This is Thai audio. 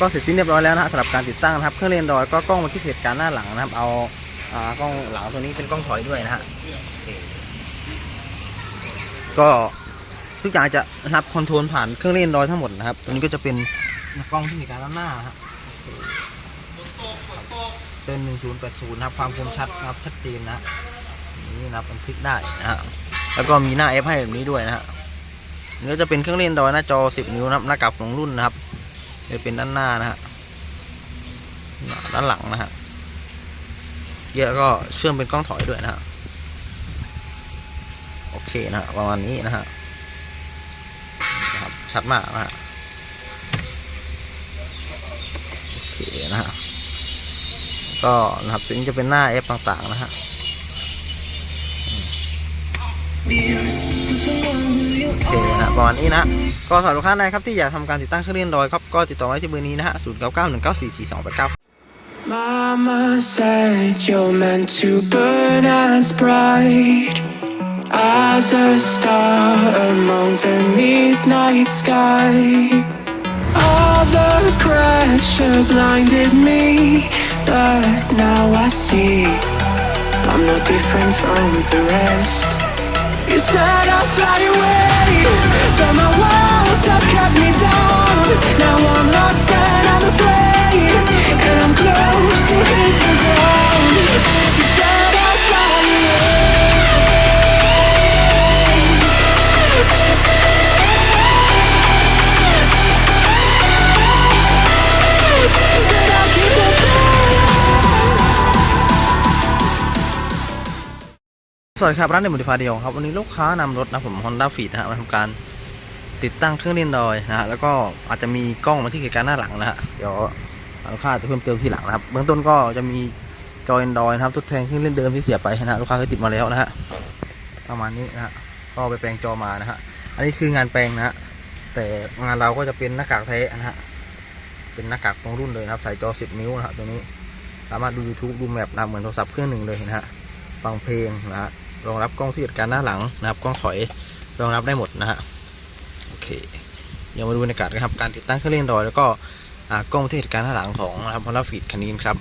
ก็เสร็จสิ้นเรียบร้อยแล้วนะฮะสำหรับการติดตั้งนะครับ เครื่องเล่นดอยก็กล้องบันทึกเหตุการณ์หน้าหลังนะครับ เอาอ่ากล้องหลังตัวนี้เป็นกล้องถอยด้วยนะฮะก็ทุกอย่างจะนะครับคอนโทรลผ่านเครื่องเล่นดอยทั้งหมดนะครับ ตัวนี้ก็จะเป็นกล้องที่เหตุการณ์ด้านหน้านะฮะเป็น1080นะครับความคมชัดนะครับชัดเจนนะนี่นะครับบันทึกได้นะฮะแล้วก็มีหน้า F ให้แบบนี้ด้วยนะฮะนี่ก็จะเป็นเครื่องเล่นดอยหน้าจอ 10 นิ้วนะครับหน้ากับของรุ่นนะครับ จะเป็นด้านหน้านะฮะด้านหลังนะฮะเยอะก็เชื่อมเป็นกล้องถอยด้วยนะฮะโอเคนะฮะประมาณนี้นะฮะนะครับชัดมากนะฮะโอเคนะฮะก็นะครับถึงจะเป็นหน้า F ต่างๆนะฮะโอเคนะประมาณนี้นะ ก็สำหรับลูกค้าใดครับที่อยากทำการติดตั้งเครื่องเล่นดอยครับก็ติดต่อมาที่เบอร์นี้นะฮะ0 9 9 1 9 4 4 2 8 9 Mama said you're meant to burn as bright as a star among the midnight sky. All the pressure blinded me, but now I see I'm no different from the rest. You said I'd fly away, สวัสดีครับร้านในมุติฟาเดียวครับวันนี้ลูกค้านำรถนะผม Honda Fit นะฮะมาทำการติดตั้งเครื่องเล่นดอยนะฮะแล้วก็อาจจะมีกล้องมาที่เกิดการหน้าหลังนะฮะเดี๋ยวลูกค้าจะเพิ่มเติมทีหลังนะครับเบื้องต้นก็จะมีจอย Android นะครับทดแทนเครื่องเล่นเดิมที่เสียไปนะฮะลูกค้าเคยติดมาแล้วนะฮะประมาณนี้นะฮะก็ไปแปลงจอมานะฮะอันนี้คืองานแปลงนะฮะแต่งานเราก็จะเป็นหน้ากากแท้นะฮะเป็นหน้ากากตรงรุ่นเลยนะครับใส่จอ 10 นิ้วนะฮะตัวนี้สามารถดู YouTube ดูแมปนะเหมือนโทรศัพท์เครื่องหนึ่งเลยนะฮะฟังเพลงนะฮะ รองรับกล้องที่จัดการหน้าหลังนะครับกล้องถอยรองรับได้หมดนะฮะโอเคเดี๋ยวมาดูบรรยากาศกันครับการติดตั้งเครื่องเล่นดอยแล้วก็กล้องที่จัดการหน้าหลังของนะครับพอลฟีดคันนี้ครับ